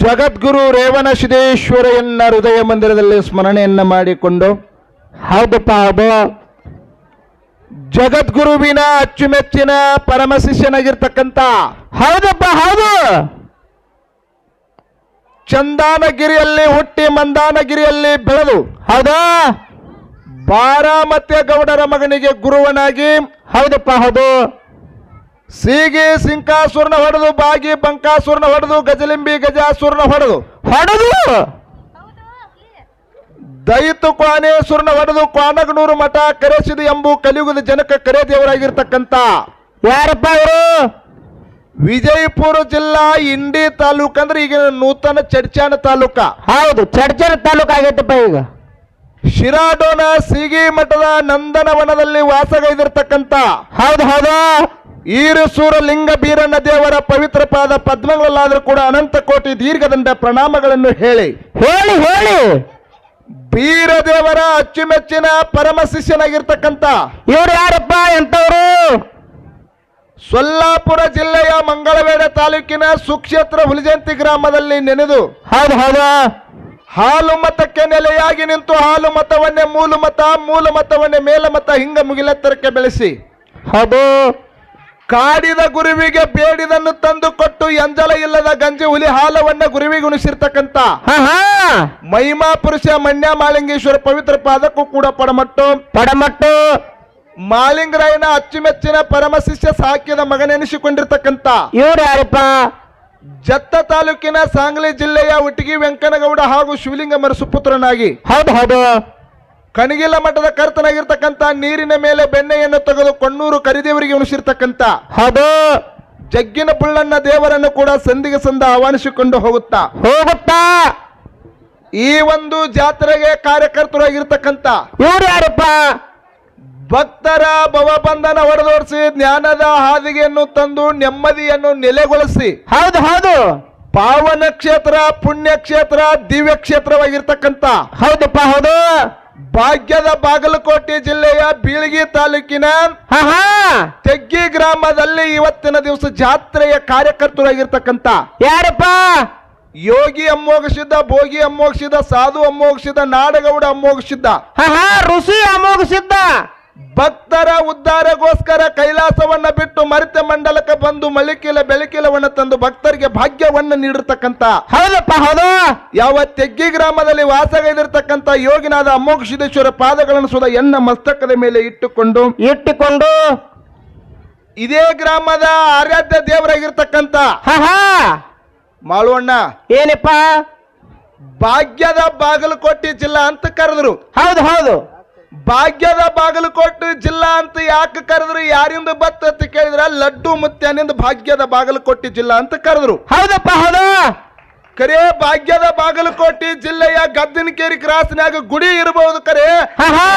ಜಗದ್ಗುರು ರೇವಣ ಸಿದ್ದೇಶ್ವರಯ್ಯನ ಹೃದಯ ಮಂದಿರದಲ್ಲಿ ಸ್ಮರಣೆಯನ್ನ ಮಾಡಿಕೊಂಡು ಹೌದಪ್ಪ ಹೌದು ಜಗದ್ಗುರುವಿನ ಅಚ್ಚುಮೆಚ್ಚಿನ ಪರಮ ಶಿಷ್ಯನಾಗಿರ್ತಕ್ಕಂಥ ಹೌದಪ್ಪ ಹೌದು. ಚಂದಾನಗಿರಿಯಲ್ಲಿ ಹುಟ್ಟಿ ಮಂದಾನಗಿರಿಯಲ್ಲಿ ಬೆಳೆದು ಹೌದಾ? ಬಾರಾಮತ್ಯ ಗೌಡರ ಮಗನಿಗೆ ಗುರುವನಾಗಿ ಹೌದಪ್ಪ ಹೌದು. ಸೀಗಿ ಸಿಂಕಾಸುರನ ಹೊಡೆದು ಬಾಗಿ ಬಂಕಾಸುರನ ಹೊಡೆದು ಗಜಲಿಂಬಿ ಗಜಾಸುರನ ಹೊಡೆದು. ಹೊಡೆದು? ದಯಿತು ಕ್ವಾನೇಶ್ವರನ ಹೊಡೆದು ಕ್ವಾನಗನೂರು ಮಠ ಕರೆಸಿದು ಎಂಬು ಕಲಿಯುಗದ ಜನಕ ಕರೆ ದೇವರಾಗಿರ್ತಕ್ಕಂಥ ಯಾರಪ್ಪ ಇವರು? ವಿಜಯಪುರ ಜಿಲ್ಲಾ ಇಂಡಿ ತಾಲೂಕು ಅಂದ್ರೆ ಈಗ ನೂತನ ಚಡ್ಚಾನ ತಾಲೂಕ. ಹೌದು ಚಡ್ಚಾನ ತಾಲೂಕು ಆಗೈತಪ್ಪ ಈಗ. ಶಿರಾಡೋನ ಸೀಗಿ ಮಠದ ನಂದನವನದಲ್ಲಿ ವಾಸಗೈದಿರ್ತಕ್ಕಂಥ ಹೌದು ಹೌದು. ಈರಸೂರ ಲಿಂಗ ಬೀರಣ್ಣ ದೇವರ ಪವಿತ್ರ ಪಾದ ಪದ್ಮಗಳಲ್ಲಾದರೂ ಕೂಡ ಅನಂತ ಕೋಟಿ ದೀರ್ಘದಂಡ ಪ್ರಣಾಮಗಳನ್ನು ಹೇಳಿ. ಹೇಳಿ ಹೇಳಿ. ಬೀರದೇವರ ಅಚ್ಚುಮೆಚ್ಚಿನ ಪರಮ ಶಿಷ್ಯನಾಗಿರ್ತಕ್ಕಂಥ ಇವರು ಯಾರಪ್ಪ ಎಂತವರು ಸೊಲ್ಲಾಪುರ ಜಿಲ್ಲೆಯ ಮಂಗಳವೇಡ ತಾಲೂಕಿನ ಸುಕ್ಷೇತ್ರ ಹುಲಿಜಂತಿ ಗ್ರಾಮದಲ್ಲಿ ನೆನೆದು ಹೌದು ಹೌದು. ಹಾಲು ಮತಕ್ಕೆ ನೆಲೆಯಾಗಿ ನಿಂತು ಹಾಲು ಮತವನ್ನೇ ಮೂಲ ಮತ ಮೂಲ ಮತವನ್ನೇ ಮೇಲ ಮತ ಹಿಂಗ ಮುಗಿಲೆತ್ತರಕ್ಕೆ ಬೆಳೆಸಿ. ಹೌದು. ಕಾಡಿದ ಗುರುವಿಗೆ ಬೇಡಿದನ್ನು ತಂದು ಕೊಟ್ಟು ಎಂಜಲ ಇಲ್ಲದ ಗಂಜಿ ಹುಲಿ ಹಾಲವನ್ನ ಗುರುವಿಗೆ ಉಣಿಸಿರ್ತಕ್ಕಂತ ಮಹಿಮಾ ಪುರುಷ ಮಣ್ಯ ಮಾಳಿಂಗೇಶ್ವರ ಪವಿತ್ರ ಪಾದಕ್ಕೂ ಕೂಡ ಪಡಮಟ್ಟು. ಪಡಮಟ್ಟು. ಮಾಲಿಂಗರಾಯನ ಅಚ್ಚುಮೆಚ್ಚಿನ ಪರಮ ಶಿಷ್ಯ ಸಾಕ್ಯದ ಮಗನೆನಿಸಿಕೊಂಡಿರ್ತಕ್ಕಂತ ಇವ್ರು ಯಾರಪ್ಪ? ಜತ್ತ ತಾಲೂಕಿನ ಸಾಂಗ್ಲಿ ಜಿಲ್ಲೆಯ ಉಟಗಿ ವೆಂಕನಗೌಡ ಹಾಗೂ ಶಿವಲಿಂಗ ಸುಪುತ್ರನಾಗಿ. ಹೌದು ಹೌದು. ಕಣಗಿಲ ಮಠದ ಕರ್ತನಾಗಿರ್ತಕ್ಕಂಥ ನೀರಿನ ಮೇಲೆ ಬೆಣ್ಣೆಯನ್ನು ತೆಗೆದು ಕೊಣ್ಣೂರು ಕರಿದೇವರಿಗೆ ಉಣಿಸಿರ್ತಕ್ಕಂಥ ಹೌದು. ಜಗ್ಗಿನ ಬುಳ್ಳಣ್ಣ ದೇವರನ್ನು ಕೂಡ ಸಂದಿಗೆ ಸಂದ ಆಹ್ವಾನಿಸಿಕೊಂಡು ಹೋಗುತ್ತಾ? ಹೋಗುತ್ತಾ? ಈ ಒಂದು ಜಾತ್ರೆಗೆ ಕಾರ್ಯಕರ್ತರಾಗಿರ್ತಕ್ಕಂಥ ಇವ್ರು ಯಾರಪ್ಪ? ಭಕ್ತರ ಭವಬಂಧನ ಹೊಡೆದೋಡಿಸಿ ಜ್ಞಾನದ ಹಾದಿಗೆಯನ್ನು ತಂದು ನೆಮ್ಮದಿಯನ್ನು ನೆಲೆಗೊಳಿಸಿ ಹೌದು ಹೌದು. ಪಾವನ ಕ್ಷೇತ್ರ ಪುಣ್ಯ ಕ್ಷೇತ್ರ ದಿವ್ಯ ಕ್ಷೇತ್ರವಾಗಿರ್ತಕ್ಕಂಥ ಹೌದಪ್ಪ ಹೌದು. ಭಾಗ್ಯದ ಬಾಗಲಕೋಟೆ ಜಿಲ್ಲೆಯ ಬೀಳಗಿ ತಾಲೂಕಿನ ತೆಗ್ಗಿ ಗ್ರಾಮದಲ್ಲಿ ಇವತ್ತಿನ ದಿವಸ ಜಾತ್ರೆಯ ಕಾರ್ಯಕರ್ತರಾಗಿರ್ತಕ್ಕಂಥ ಯಾರಪ್ಪ? ಯೋಗಿ ಅಮ್ಮೋಗಿಸಿದ್ದ ಭೋಗಿ ಅಮ್ಮೋಗಿಸಿದ ಸಾಧು ಅಮ್ಮೋಗಿಸಿದ ನಾಡಗೌಡ ಅಮ್ಮೋಗಿಸಿದ್ದ ಋಷಿ ಅಮೋಘಸಿದ್ದ ಭಕ್ತರ ಉದ್ಧಾರಗೋಸ್ಕರ ಕೈಲಾಸವನ್ನ ಬಿಟ್ಟು ಮರಿತ ಮಂಡಲಕ್ಕೆ ಬಂದು ಮಳಿಕಿಲ ಬೆಳಕಿಲವನ್ನ ತಂದು ಭಕ್ತರಿಗೆ ಭಾಗ್ಯವನ್ನ ನೀಡಿರ್ತಕ್ಕಂತ ಹೌದಪ್ಪ ಹೌದು. ಯಾವ ತೆಗ್ಗಿ ಗ್ರಾಮದಲ್ಲಿ ವಾಸಗೈದಿರ್ತಕ್ಕಂತ ಯೋಗಿನಾದ ಅಮೋಘ ಸಿದ್ದೇಶ್ವರ ಪಾದಗಳನ್ನು ಸುದ ಎನ್ನ ಮಸ್ತಕದ ಮೇಲೆ ಇಟ್ಟುಕೊಂಡು ಇಟ್ಟುಕೊಂಡು ಇದೇ ಗ್ರಾಮದ ಆರಾಧ್ಯ ದೇವರಾಗಿರ್ತಕ್ಕಂತ ಮಾಳುವಣ್ಣ ಏನಪ್ಪ? ಭಾಗ್ಯದ ಬಾಗಲಕೋಟೆ ಜಿಲ್ಲಾ ಅಂತ ಕರೆದ್ರು. ಹೌದು ಹೌದು. ಭಾಗ್ಯದ ಬಾಗಲಕೋಟೆ ಜಿಲ್ಲಾ ಅಂತ ಯಾಕೆ ಕರೆದ್ರು ಯಾರಿಂದ ಬತ್ತ ಅಂತ ಕೇಳಿದ್ರ ಲಡ್ಡು ಮುತ್ಯಾನಿಂದ ಭಾಗ್ಯದ ಬಾಗಲಕೋಟೆ ಜಿಲ್ಲಾ ಅಂತ ಕರೆದ್ರು. ಹೌದಪ್ಪ ಹೌದಾ. ಕರೆ ಭಾಗ್ಯದ ಬಾಗಲಕೋಟೆ ಜಿಲ್ಲೆಯ ಗದ್ದನಕೇರಿ ಕ್ರಾಸ್ನಾಗ ಗುಡಿ ಇರಬಹುದು ಕರೆ.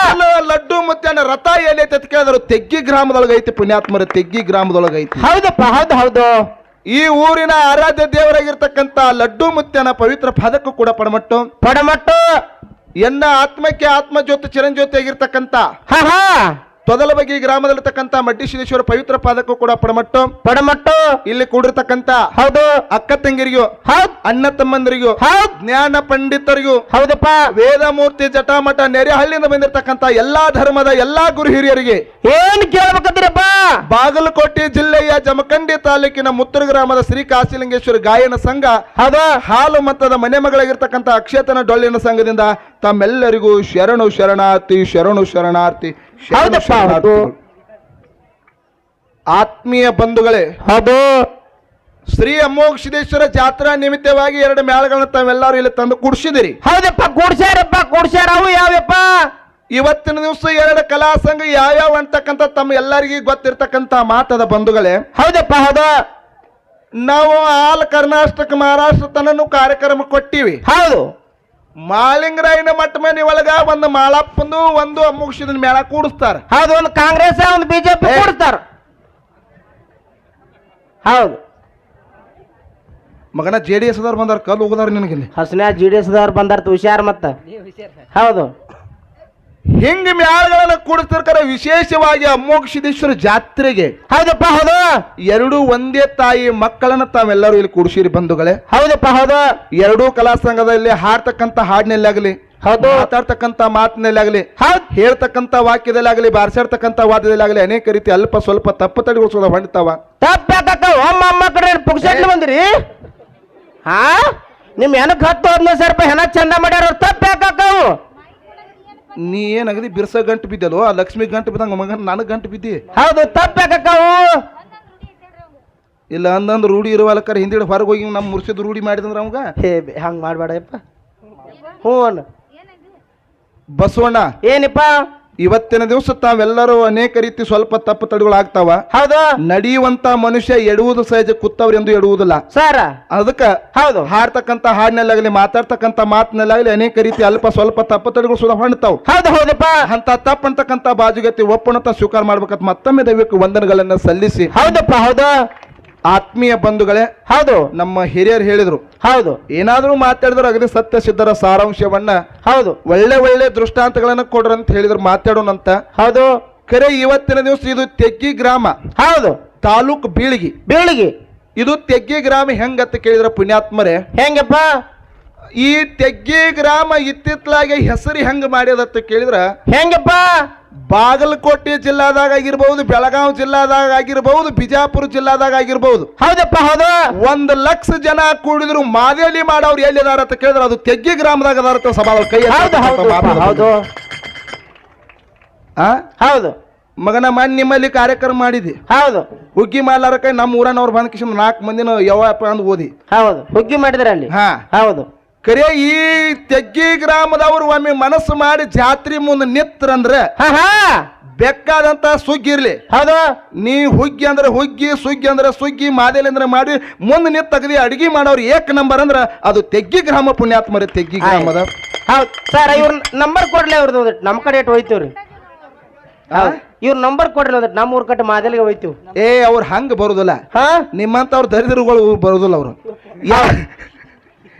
ಅಲ್ಲ ಲಡ್ಡು ಮುತ್ಯಾನ ರಥ ಎಲ್ಲೈತೆ ಅಂತ ಕೇಳಿದ್ರು. ತೆಗ್ಗಿ ಗ್ರಾಮದೊಳಗ ಐತಿ ಪುಣ್ಯಾತ್ಮರ ತೆಗ್ಗಿ ಗ್ರಾಮದೊಳಗೆ ಐತಿ ಹೌದಪ್ಪ ಹೌದು ಹೌದು. ಈ ಊರಿನ ಆರಾಧ್ಯ ದೇವರಾಗಿರ್ತಕ್ಕಂತ ಲಡ್ಡು ಮುತ್ಯನ ಪವಿತ್ರ ಪದಕ್ಕೂ ಕೂಡ ಪಡಮಟ್ಟು. ಪಡಮಟ್ಟು. ಎನ್ನ ಆತ್ಮಕ್ಕೆ ಆತ್ಮ ಜ್ಯೋತಿ ಚಿರಂಜ್ಯೋತಿ ಆಗಿರ್ತಕ್ಕಂಥ ಹಾ. ತೊದಲಬಗಿ ಗ್ರಾಮದಲ್ಲಿರ್ತಕ್ಕಂಥ ಮಡ್ಡಿ ಸಿದ್ದೇಶ್ವರ ಪವಿತ್ರ ಪಾದಕ್ಕೂ ಕೂಡ ಪಡಮಟ್ಟು. ಪಡಮಟ್ಟು. ಇಲ್ಲಿ ಕೂಡಿರ್ತಕ್ಕಂಥ ಹೌದು. ಅಕ್ಕ ತಂಗಿರಿಗೂ ಹೌದು. ಅಣ್ಣ ತಮ್ಮಂದರಿಗೂ ಹೌದು. ಜ್ಞಾನ ಪಂಡಿತರಿಗೂ ಹೌದಪ್ಪ. ವೇದಮೂರ್ತಿ ಜಟಾಮಠ ನೆರೆಹಳ್ಳಿಯಿಂದ ಬಂದಿರತಕ್ಕಂಥ ಎಲ್ಲಾ ಧರ್ಮದ ಎಲ್ಲಾ ಗುರು ಹಿರಿಯರಿಗೆ ಏನ್ ಕೇಳ್ಬೇಕಂದ್ರಪ್ಪ? ಬಾಗಲಕೋಟೆ ಜಿಲ್ಲೆಯ ಜಮಖಂಡಿ ತಾಲೂಕಿನ ಮುತ್ತೂರು ಗ್ರಾಮದ ಶ್ರೀ ಕಾಶಿಲಿಂಗೇಶ್ವರ ಗಾಯನ ಸಂಘ ಹೌದು. ಹಾಲು ಮತದ ಮನೆ ಮಗಳಾಗಿರ್ತಕ್ಕಂಥ ಅಕ್ಷೇತನ ಡೊಳ್ಳಿನ ಸಂಘದಿಂದ ತಮ್ಮೆಲ್ಲರಿಗೂ ಶರಣು ಶರಣಾರ್ಥಿ ಶರಣು ಶರಣಾರ್ಥಿ. ಶರಣು ಹೌದಪ್ಪ. ಹೌದು. ಆತ್ಮೀಯ ಬಂಧುಗಳೇ ಹೌದು. ಶ್ರೀ ಅಮ್ಮೋಕ್ಷಿದೇಶ್ವರ ಸಿದ್ದೇಶ್ವರ ಜಾತ್ರಾ ನಿಮಿತ್ತವಾಗಿ ಎರಡು ಮೇಳಗಳನ್ನ ತಾವೆಲ್ಲರೂ ಇಲ್ಲಿ ತಂದು ಕುಡಿಸಿದಿರಿ. ಹೌದಪ್ಪ ಕೂಡ್ಸ್ಯಾರಪ್ಪ ಕೂಡ್ಸ್ಯಾರ ಅವು ಯಾವ್ಯಪ್ಪ? ಇವತ್ತಿನ ದಿವಸ ಎರಡು ಕಲಾ ಸಂಘ ಯಾವ್ಯಾವ ಅಂತಕ್ಕಂಥ ತಮ್ಮ ಎಲ್ಲರಿಗೂ ಗೊತ್ತಿರ್ತಕ್ಕಂಥ ಮಾತದ ಬಂಧುಗಳೇ. ಹೌದಪ್ಪ ಹೌದ. ನಾವು ಆಲ್ ಕರ್ನಾಟಕ ಮಹಾರಾಷ್ಟ್ರ ತನನು ಕಾರ್ಯಕ್ರಮ ಕೊಟ್ಟಿವಿ. ಹೌದು. ಮಾಳಿಂಗರಾಯನ ಮಟ್ಟ ಮನೆ ಒಳಗ ಒಂದು ಮಾಳಪ್ಪಂದು ಒಂದು ಅಮ್ಮುಗಿಸಿದ ಮೇಳ ಕೂಡಿಸ್ತಾರ. ಹೌದು ಒಂದು ಕಾಂಗ್ರೆಸ್ ಒಂದು ಬಿಜೆಪಿ ಕೂಡಿಸ್ತಾರ ಕೂಡ್ಸ್ತಾರ. ಹೌದು. ಮಗನ ಜೆ ಡಿ ಎಸ್ ದವ್ರು ಬಂದಾರ ಕಲ್ಲು ಹೋಗದಾರ ನಿನಗಿಲ್ಲಿ. ಹಸನ ಜಿ ಡಿ ಎಸ್ ದವ್ರು ಬಂದಾರ ಹುಷಾರ್ ಮತ್ತ? ಹೌದು. ಹಿಂಗ ಮ್ಯಾಳಗಳನ್ನು ಕೂಡಿಸ್ತಿರ್ತಾರೆ. ವಿಶೇಷವಾಗಿ ಅಮೋಘಸಿದ್ದೇಶ್ವರ ಜಾತ್ರೆಗೆ. ಹೌದಪ್ಪ ಹೌದ. ಎರಡು ಒಂದೇ ತಾಯಿ ಮಕ್ಕಳನ್ನ ತಾವೆಲ್ಲರೂ ಇಲ್ಲಿ ಕೂಡಿಸಿರಿ ಬಂಧುಗಳೇ. ಹೌದಪ್ಪ ಹೌದ. ಎರಡೂ ಕಲಾ ಸಂಘದಲ್ಲಿ ಹಾಡ್ತಕ್ಕಂಥ ಹಾಡಿನಲ್ಲಿ ಆಗಲಿ ಹೌದು. ಮಾತಾಡ್ತಕ್ಕಂಥ ಮಾತಿನಲ್ಲಿ ಆಗಲಿ ಹೌದು. ಹೇಳ್ತಕ್ಕಂಥ ವಾಕ್ಯದಲ್ಲಿ ಆಗಲಿ ಬಾರಿಸಾಡ್ತಕ್ಕಂಥ ವಾದ್ಯದಲ್ಲಿ ಆಗಲಿ ಅನೇಕ ರೀತಿ ಅಲ್ಪ ಸ್ವಲ್ಪ ತಪ್ಪು ತಡೆಗಳು ಸುದ ಹೊಂಡ್ತಾವ ಅಮ್ಮ ಕಡೆ ಪುಕ್ಸಟ್ಲಿ ಬಂದಿರಿ? ಹಾ? ನಿಮ್ ಹೆಣಕ್ ಹತ್ತು ಹದಿನೈದು ಸಾವಿರ ರೂಪಾಯಿ ಹೆಣ ಚಂದ ಮಾಡ್ಯಾರ ತಪ್ಪಾಕವು ನೀ ಏನಾಗಿದೆ? ಬಿರ್ಸ ಗಂಟು ಬಿದ್ದಲ್ವ? ಆ ಲಕ್ಷ್ಮಿ ಗಂಟು ಬಿದ್ದಂಗ ಮಗನ್ ನನಗೆ ಗಂಟು ಬಿದ್ದಿ. ಹೌದು ತಪ್ಪಾಕವು ಇಲ್ಲ ಅಂದಂದ್ ರೂಢಿ ಇರುವಲ್ಲಕರ ಹಿಂದಿಡ ಹೊರಗೆ ಹೋಗಿ ನಮ್ಮ ಮುರ್ಸಿದ್ ರೂಢಿ ಮಾಡಿದಂದ್ರ ಅವಂಗ? ಹೇ ಬೆ- ಮಾಡಬೇಡಪ್ಪ ಮಾಡ್ಬೇಡಪ್ಪ. ಹ್ಞೂ. ಬಸವಣ್ಣ. ಏನಿಪ್ಪ? ಇವತ್ತಿನ ದಿವಸ ತಾವೆಲ್ಲರೂ ಅನೇಕ ರೀತಿ ಸ್ವಲ್ಪ ತಪ್ಪು ತಡೆಗಳು ಆಗ್ತಾವ ಹೌದಾ. ನಡೆಯುವಂತ ಮನುಷ್ಯ ಎಡುವುದು ಸಹಜ ಕುತ್ತವ್ರೆಂದು ಎಡುವುದಿಲ್ಲ. ಸರ್. ಅದಕ್ಕ ಹೌದು. ಹಾಡ್ತಕ್ಕಂತ ಹಾಡಿನಲ್ಲಾಗಲಿ ಮಾತಾಡ್ತಕ್ಕಂತ ಮಾತಿನಲ್ಲಾಗಲಿ ಅನೇಕ ರೀತಿ ಅಲ್ಪ ಸ್ವಲ್ಪ ತಪ್ಪು ತಡೆಗಳು ಸುಧಾ ಹೊಂಡ್ತಾವ್ ಹೌದು ಹೌದಪ್ಪ. ಅಂತ ತಪ್ಪು ಅಂತಕ್ಕಂಥ ಬಾಜುಗತಿ ಒಪ್ಪಣತ ಸ್ವೀಕಾರ ಮಾಡ್ಬೇಕಂತ ಮತ್ತೊಮ್ಮೆ ದೈವಿಕ ವಂದನೆಗಳನ್ನ ಸಲ್ಲಿಸಿ. ಹೌದಪ್ಪ ಹೌದು. ಆತ್ಮೀಯ ಬಂಧುಗಳೇ ಹೌದು. ನಮ್ಮ ಹಿರಿಯರು ಹೇಳಿದ್ರು. ಹೌದು. ಏನಾದರೂ ಮಾತಾಡಿದ್ರು ಅಗದಿ ಸತ್ಯ ಸಿದ್ಧರ ಸಾರಾಂಶವನ್ನ ಹೌದು. ಒಳ್ಳೆ ಒಳ್ಳೆ ದೃಷ್ಟಾಂತಗಳನ್ನ ಕೊಡ್ರಿ ಅಂತ ಹೇಳಿದ್ರು ಮಾತಾಡೋಣಂತ. ಹೌದು. ಕರೆ ಇವತ್ತಿನ ದಿವಸ ಇದು ತೆಗ್ಗಿ ಗ್ರಾಮ. ಹೌದು. ತಾಲೂಕ್ ಬೀಳಿಗಿ. ಬೀಳಿಗೆ. ಇದು ತೆಗ್ಗಿ ಗ್ರಾಮ ಹೆಂಗತ್ತ ಕೇಳಿದ್ರ ಪುಣ್ಯಾತ್ಮರೇ? ಹೆಂಗಪ್ಪ? ಈ ತೆಗ್ಗಿ ಗ್ರಾಮ ಇತ್ತಿತ್ಲಾಗೆ ಹೆಸರು ಹೆಂಗ್ ಮಾಡ್ಯದತ್ತ ಕೇಳಿದ್ರ ಹೆಂಗಪ್ಪ? ಬಾಗಲಕೋಟೆ ಜಿಲ್ಲಾದಾಗ ಆಗಿರ್ಬಹುದು ಬೆಳಗಾವಿ ಜಿಲ್ಲಾದಾಗ ಆಗಿರ್ಬಹುದು ಬಿಜಾಪುರ ಜಿಲ್ಲಾದಾಗ ಆಗಿರ್ಬಹುದು ಹೌದಪ್ಪ ಹೌದು. ಒಂದ್ ಲಕ್ಷ ಜನ ಕೂಡಿದ್ರು ಮಾದೇಲಿ ಮಾಡೋರು ಎಲ್ಲಿದಾರ ಅಂತ ಕೇಳಿದ್ರೆ ಅದು ತೆಗ್ಗಿ ಗ್ರಾಮದಾಗ ಅದಾರ ಸಭಾ ಕೈ ಹೌದು ಹೌದು ಹೌದು. ಆ? ಹೌದು. ಮಗನ ಮನ್ ನಿಮ್ಮಲ್ಲಿ ಕಾರ್ಯಕ್ರಮ ಮಾಡಿದಿ. ಹೌದು. ಹುಗ್ಗಿ ಮಾಡ್ಲಾರ ಕೈ ನಮ್ಮ ಊರನವ್ರು ಬಂದ ಕಿಶನ್ ನಾಲ್ಕು ಮಂದಿನ ಯಾವ ಅಂದ್ ಓದಿ. ಹೌದು. ಹುಗ್ಗಿ ಮಾಡಿದ್ರ ಅಲ್ಲಿ ಹಾ. ಹೌದು. ಕರೆ ಈ ತೆಗ್ಗಿ ಗ್ರಾಮದವರು ಒಮ್ಮೆ ಮನಸ್ಸು ಮಾಡಿ ಜಾತ್ರೆ ಮುಂದೆ ನಿತ್ರಂದ್ರೆ ಬೆಕ್ಕಾದಂತ ಸುಗ್ಗಿ ಇರ್ಲಿ. ಹೌದ. ನೀ ಹುಗ್ಗಿ ಅಂದ್ರೆ ಹುಗ್ಗಿ ಸುಗ್ಗಿ ಅಂದ್ರೆ ಸುಗ್ಗಿ ಮಾದೇಲಿ ಅಂದ್ರೆ ಮಾಡಿ ಮುಂದೆ ನಿತ್ ತಗದಿ ಅಡಿಗೆ ಮಾಡೋರು ಏಕ್ ನಂಬರ್ ಅಂದ್ರೆ ಅದು ತೆಗ್ಗಿ ಗ್ರಾಮ ಪುಣ್ಯಾತ್ಮರ ತೆಗ್ಗಿ ಗ್ರಾಮದ. ಹೌದು. ಸರ್ ಇವ್ರ ನಂಬರ್ ಕೊಡ್ಲಿ ಅವ್ರದ್ದು ಒಂದಿಟ್ಟು ನಮ್ಮ ಕಡೆ ಇಟ್ಟು ಹೋಯ್ತೀವ್ರಿ. ಹೌದು. ಇವ್ರ ನಂಬರ್ ಕೊಡ್ರಿ ಅಂದ್ರೆ ನಮ್ಮ ಊರ್ ಕಟ್ಟೆ ಮಾದಲಿಗೆ ಹೋಯ್ತೀವಿ. ಏ ಅವ್ರು ಹಂಗ ಬರುದಿಲ್ಲ. ಹಾ? ನಿಮ್ಮಂತವ್ರ ದರಿದ್ರಗಳು ಬರುದಿಲ್ಲ ಅವರು.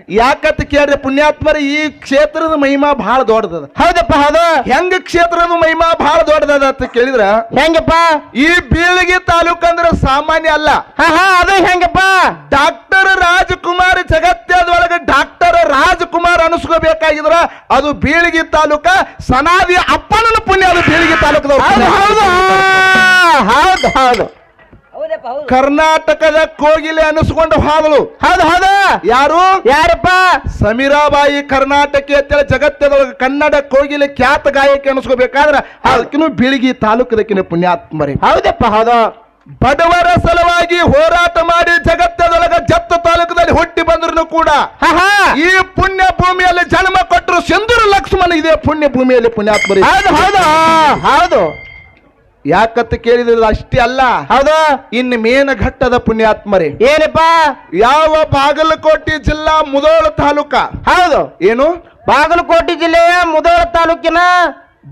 ಯಾಕಂತ ಕೇಳ್ರಿ ಪುಣ್ಯಾತ್ಮರ ಈ ಕ್ಷೇತ್ರದ ಮಹಿಮಾ ಬಹಳ ದೊಡ್ಡದದ. ಹೌದಪ್ಪ ಹೌದ. ಹೆಂಗ ಕ್ಷೇತ್ರದ ಮಹಿಮಾ ಬಹಳ ದೊಡ್ಡದದ ಅಂತ ಕೇಳಿದ್ರ ಹೆಂಗಪ್ಪ? ಈ ಬೀಳಗಿ ತಾಲೂಕು ಅಂದ್ರೆ ಸಾಮಾನ್ಯ ಅಲ್ಲ. ಹಾ ಹಾ ಅದು ಹೆಂಗಪ್ಪ? ಡಾಕ್ಟರ್ ರಾಜಕುಮಾರ್ ಜಗತ್ತದೊಳಗೆ ಡಾಕ್ಟರ್ ರಾಜಕುಮಾರ್ ಅನಿಸ್ಕೋಬೇಕಾಗಿದ್ರ ಅದು ಬೀಳಗಿ ತಾಲೂಕ ಸನಾದಿ ಅಪ್ಪನ ಪುಣ್ಯ ಅದು ಬೀಳಗಿ ತಾಲೂಕದ ಹೌದು ಹೌದು ಹೌದು. ಕರ್ನಾಟಕದ ಕೋಗಿಲೆ ಅನಿಸ್ಕೊಂಡು ಹಾದಳು ಹೌದು ಹೌದು. ಯಾರು? ಯಾರಪ್ಪ? ಸಮೀರಾಬಾಯಿ ಕರ್ನಾಟಕ ಅಂತೇಳಿ ಜಗತ್ತದೊಳಗೆ ಕನ್ನಡ ಕೋಗಿಲೆ ಖ್ಯಾತ ಗಾಯಕಿ ಅನಿಸ್ಕೋಬೇಕಾದ್ರೆ ಅದಕ್ಕಿನ್ನೂ ಬೀಳಗಿ ತಾಲೂಕದಕ್ಕಿನ ಪುಣ್ಯಾತ್ಮರಿ. ಹೌದಪ್ಪ ಹೌದು. ಬಡವರ ಸಲುವಾಗಿ ಹೋರಾಟ ಮಾಡಿ ಜಗತ್ತದೊಳಗ ಜತ್ತ ತಾಲೂಕದಲ್ಲಿ ಹುಟ್ಟಿ ಬಂದ್ರು ಕೂಡ ಈ ಪುಣ್ಯ ಭೂಮಿಯಲ್ಲಿ ಜನ್ಮ ಕೊಟ್ಟರು ಸಿಂಧೂರ ಲಕ್ಷ್ಮಣ ಇದೆ ಪುಣ್ಯ ಭೂಮಿಯಲ್ಲಿ ಪುಣ್ಯಾತ್ಮರಿ. ಹೌದು ಹೌದು. ಹೌದು. ಯಾಕಂತ ಕೇಳಿದ್ರೆ ಅಷ್ಟೇ ಅಲ್ಲ. ಹೌದ. ಇನ್ನು ಮೇನ ಘಟ್ಟದ ಪುಣ್ಯಾತ್ಮರಿ. ಏನಪ್ಪ? ಯಾವ ಬಾಗಲಕೋಟೆ ಜಿಲ್ಲಾ ಮುದೋಳ ತಾಲೂಕ? ಹೌದು. ಏನು? ಬಾಗಲಕೋಟೆ ಜಿಲ್ಲೆಯ ಮುದೋಳ ತಾಲೂಕಿನ